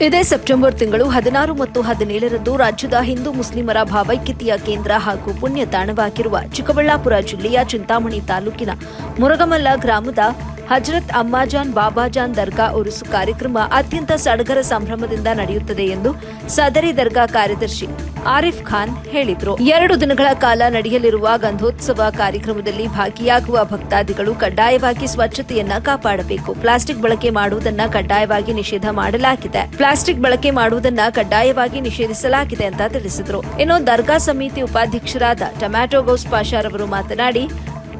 ಇದೇ ಸೆಪ್ಟೆಂಬರ್ ತಿಂಗಳು ಹದಿನಾರು ಮತ್ತು ಹದಿನೇಳರಂದು ರಾಜ್ಯದ ಹಿಂದೂ ಮುಸ್ಲಿಮರ ಭಾವೈಕ್ಯತೆಯ ಕೇಂದ್ರ ಹಾಗೂ ಪುಣ್ಯ ತಾಣವಾಗಿರುವ ಚಿಕ್ಕಬಳ್ಳಾಪುರ ಜಿಲ್ಲೆಯ ಚಿಂತಾಮಣಿ ತಾಲೂಕಿನ ಮುರಗಮಲ್ಲ ಗ್ರಾಮದ ಹಜರತ್ ಅಮ್ಮಾಜಾನ್ ಬಾಬಾಜಾನ್ ದರ್ಗಾ ಉರುಸು ಕಾರ್ಯಕ್ರಮ ಅತ್ಯಂತ ಸಡಗರ ಸಂಭ್ರಮದಿಂದ ನಡೆಯುತ್ತದೆ ಎಂದು ಸದರಿ ದರ್ಗಾ ಕಾರ್ಯದರ್ಶಿ ಆರಿಫ್ ಖಾನ್ ಹೇಳಿದರು. ಎರಡು ದಿನಗಳ ಕಾಲ ನಡೆಯಲಿರುವ ಗಂಧೋತ್ಸವ ಕಾರ್ಯಕ್ರಮದಲ್ಲಿ ಭಾಗಿಯಾಗುವ ಭಕ್ತಾದಿಗಳು ಕಡ್ಡಾಯವಾಗಿ ಸ್ವಚ್ಛತೆಯನ್ನ ಕಾಪಾಡಬೇಕು. ಪ್ಲಾಸ್ಟಿಕ್ ಬಳಕೆ ಮಾಡುವುದನ್ನ ಕಡ್ಡಾಯವಾಗಿ ನಿಷೇಧ ಮಾಡಲಾಗಿದೆ. ಪ್ಲಾಸ್ಟಿಕ್ ಬಳಕೆ ಮಾಡುವುದನ್ನ ಕಡ್ಡಾಯವಾಗಿ ನಿಷೇಧಿಸಲಾಗಿದೆ ಅಂತ ತಿಳಿಸಿದರು. ಇನ್ನು ದರ್ಗಾ ಸಮಿತಿ ಉಪಾಧ್ಯಕ್ಷರಾದ ಟೊಮ್ಯಾಟೊ ಗೌಸ್ ಪಾಷಾರ್ ಅವರು ಮಾತನಾಡಿ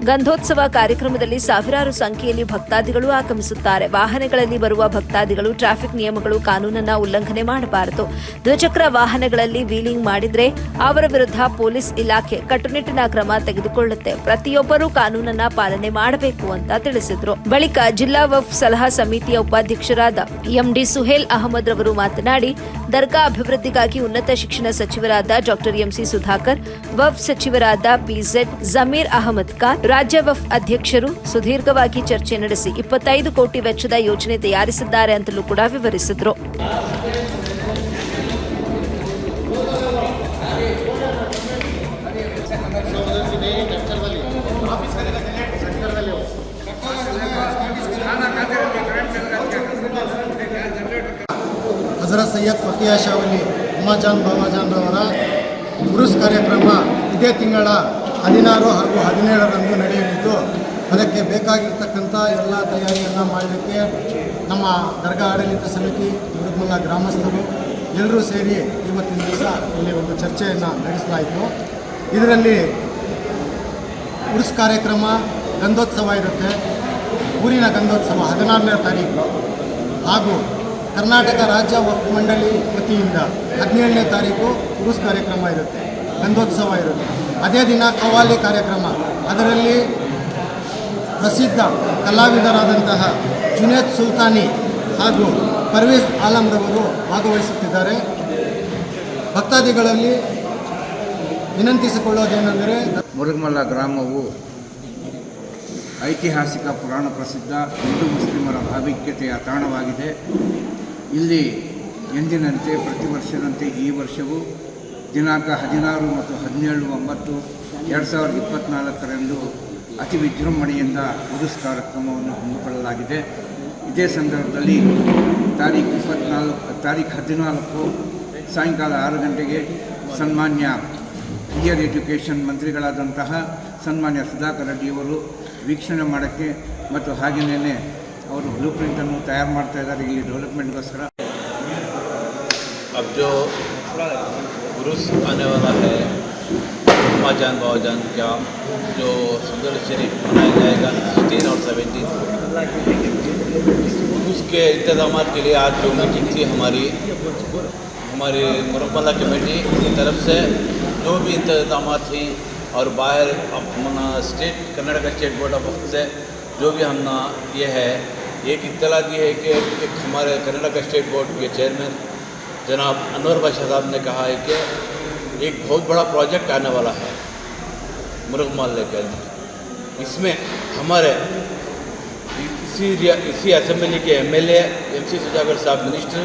ಗಂಧೋತ್ಸವ ಕಾರ್ಯಕ್ರಮದಲ್ಲಿ ಸಾವಿರಾರು ಸಂಖ್ಯೆಯಲ್ಲಿ ಭಕ್ತಾದಿಗಳು ಆಗಮಿಸುತ್ತಾರೆ. ವಾಹನಗಳಲ್ಲಿ ಬರುವ ಭಕ್ತಾದಿಗಳು ಟ್ರಾಫಿಕ್ ನಿಯಮಗಳು ಕಾನೂನನ್ನ ಉಲ್ಲಂಘನೆ ಮಾಡಬಾರದು. ದ್ವಿಚಕ್ರ ವಾಹನಗಳಲ್ಲಿ ವೀಲಿಂಗ್ ಮಾಡಿದ್ರೆ ಅವರ ವಿರುದ್ಧ ಪೊಲೀಸ್ ಇಲಾಖೆ ಕಟ್ಟುನಿಟ್ಟಿನ ಕ್ರಮ ತೆಗೆದುಕೊಳ್ಳುತ್ತೆ. ಪ್ರತಿಯೊಬ್ಬರೂ ಕಾನೂನನ್ನ ಪಾಲನೆ ಮಾಡಬೇಕು ಅಂತ ತಿಳಿಸಿದ್ರು. ಬಳಿಕ ಜಿಲ್ಲಾ ವಫ್ ಸಲಹಾ ಸಮಿತಿಯ ಉಪಾಧ್ಯಕ್ಷರಾದ ಎಂಡಿ ಸುಹೇಲ್ ಅಹಮದ್ ರವರು ಮಾತನಾಡಿ, ದರ್ಗಾ ಅಭಿವೃದ್ಧಿಗಾಗಿ ಉನ್ನತ ಶಿಕ್ಷಣ ಸಚಿವರಾದ ಡಾಕ್ಟರ್ ಎಂಸಿ ಸುಧಾಕರ್, ವಫ್ ಸಚಿವರಾದ ಪಿಜೆಡ್ ಜಮೀರ್ ಅಹಮದ್ ಖಾನ್ ರಾಜ್ಯ ವಫ್ ಅಧ್ಯಕ್ಷರು ಸುದೀರ್ಘವಾಗಿ ಚರ್ಚೆ ನಡೆಸಿ ಇಪ್ಪತ್ತೈದು ಕೋಟಿ ವೆಚ್ಚದ ಯೋಜನೆ ತಯಾರಿಸಿದ್ದಾರೆ ಅಂತಲೂ ಕೂಡ ವಿವರಿಸಿದ್ರು. ಹಜರತ್ ಸೈಯದ್ ಫಕಿಯಾ ಶಾವಲಿ ಬಾಮಾಜಾನ್ ಬಾಬಾಜಾನ್ರವರ ಉರುಸ್ ಕಾರ್ಯಕ್ರಮ ಇದೇ ತಿಂಗಳ ಹದಿನಾರು ಹಾಗೂ ಹದಿನೇಳರಂದು ನಡೆಯಲಿದ್ದು, ಅದಕ್ಕೆ ಬೇಕಾಗಿರ್ತಕ್ಕಂಥ ಎಲ್ಲ ತಯಾರಿಯನ್ನು ಮಾಡಲಿಕ್ಕೆ ನಮ್ಮ ದರ್ಗಾ ಆಡಳಿತ ಸಮಿತಿ ಮುರುಗಮಲ್ಲ ಗ್ರಾಮಸ್ಥರು ಎಲ್ಲರೂ ಸೇರಿ ಇವತ್ತಿನ ದಿವಸ ಇಲ್ಲಿ ಒಂದು ಚರ್ಚೆಯನ್ನು ನಡೆಸಲಾಯಿತು ಇದರಲ್ಲಿ ಉರುಸ್ ಕಾರ್ಯಕ್ರಮ, ಗಂಧೋತ್ಸವ ಇರುತ್ತೆ. ಊರಿನ ಗಂಧೋತ್ಸವ ಹದಿನಾರನೇ ತಾರೀಕು. ಹಾಗೂ ಕರ್ನಾಟಕ ರಾಜ್ಯ ವಕ್ಫ್ ಮಂಡಳಿ ವತಿಯಿಂದ ಹದಿನೇಳನೇ ತಾರೀಕು ಉರುಸ್ ಕಾರ್ಯಕ್ರಮ ಇರುತ್ತೆ. ಗಂಧೋತ್ಸವ ಇರುತ್ತೆ. ಅದೇ ದಿನ ಕವಾಲಿ ಕಾರ್ಯಕ್ರಮ. ಅದರಲ್ಲಿ ಪ್ರಸಿದ್ಧ ಕಲಾವಿದರಾದಂತಹ ಜುನೇದ್ ಸುಲ್ತಾನಿ ಹಾಗೂ ಪರ್ವೇಜ್ ಆಲಂರವರು ಭಾಗವಹಿಸುತ್ತಿದ್ದಾರೆ. ಭಕ್ತಾದಿಗಳಲ್ಲಿ ವಿನಂತಿಸಿಕೊಳ್ಳೋದೇನೆಂದರೆ ಮುರುಗಮಲ್ಲ ಗ್ರಾಮವು ಐತಿಹಾಸಿಕ ಪುರಾಣ ಪ್ರಸಿದ್ಧ ಹಿಂದೂ ಮುಸ್ಲಿಮರ ಭಾವೈಕ್ಯತೆಯ ತಾಣವಾಗಿದೆ. ಇಲ್ಲಿ ಎಂದಿನಂತೆ ಪ್ರತಿ ವರ್ಷದಂತೆ ಈ ವರ್ಷವೂ ದಿನಾಂಕ ಹದಿನಾರು ಮತ್ತು ಹದಿನೇಳು ಒಂಬತ್ತು ಎರಡು ಸಾವಿರದ ಇಪ್ಪತ್ತ್ನಾಲ್ಕರಂದು ಅತಿ ವಿಜೃಂಭಣೆಯಿಂದ ಪುರುಸ್ ಕಾರ್ಯಕ್ರಮವನ್ನು ಹಮ್ಮಿಕೊಳ್ಳಲಾಗಿದೆ. ಇದೇ ಸಂದರ್ಭದಲ್ಲಿ ತಾರೀಖು ಇಪ್ಪತ್ನಾಲ್ಕು, ತಾರೀಖು ಹದಿನಾಲ್ಕು ಸಾಯಂಕಾಲ ಆರು ಗಂಟೆಗೆ ಸನ್ಮಾನ್ಯ ಹಿರಿಯರ್ ಎಜುಕೇಷನ್ ಮಂತ್ರಿಗಳಾದಂತಹ ಸನ್ಮಾನ್ಯ ಸುಧಾಕರ್ ರೆಡ್ಡಿಯವರು ವೀಕ್ಷಣೆ ಮಾಡೋಕ್ಕೆ ಮತ್ತು ಹಾಗೆಯೇ ಅವರು ಬ್ಲೂ ಪ್ರಿಂಟನ್ನು ತಯಾರು ಮಾಡ್ತಾ ಇದ್ದಾರೆ. ಇಲ್ಲಿ ಡೆವಲಪ್ಮೆಂಟ್ಗೋಸ್ಕರ. उर्स आने वाला है। अम्मा जान, बाबा जान का जो सुंदर शरीफ मनाया जाएगा सिक्सटीन और सेवेंटीन उसके इंतज़ाम के लिए आज जो मीटिंग थी हमारी हमारी मुरम्मला कमेटी की तरफ़ से, जो भी इंतज़ाम थी और बाहर अपना state Karnataka state board of से जो भी हमने ये है, एक इतला दी है कि एक हमारे कर्नाटका स्टेट बोर्ड के चेयरमैन जनाब अनवर बादशाह साहब ने कहा है कि एक बहुत बड़ा प्रोजेक्ट आने वाला है मुर्ग मोहल्ले के अंदर। इसमें हमारे इसी इसी असम्बली के एमएलए एमसी सुजागर साहब मिनिस्टर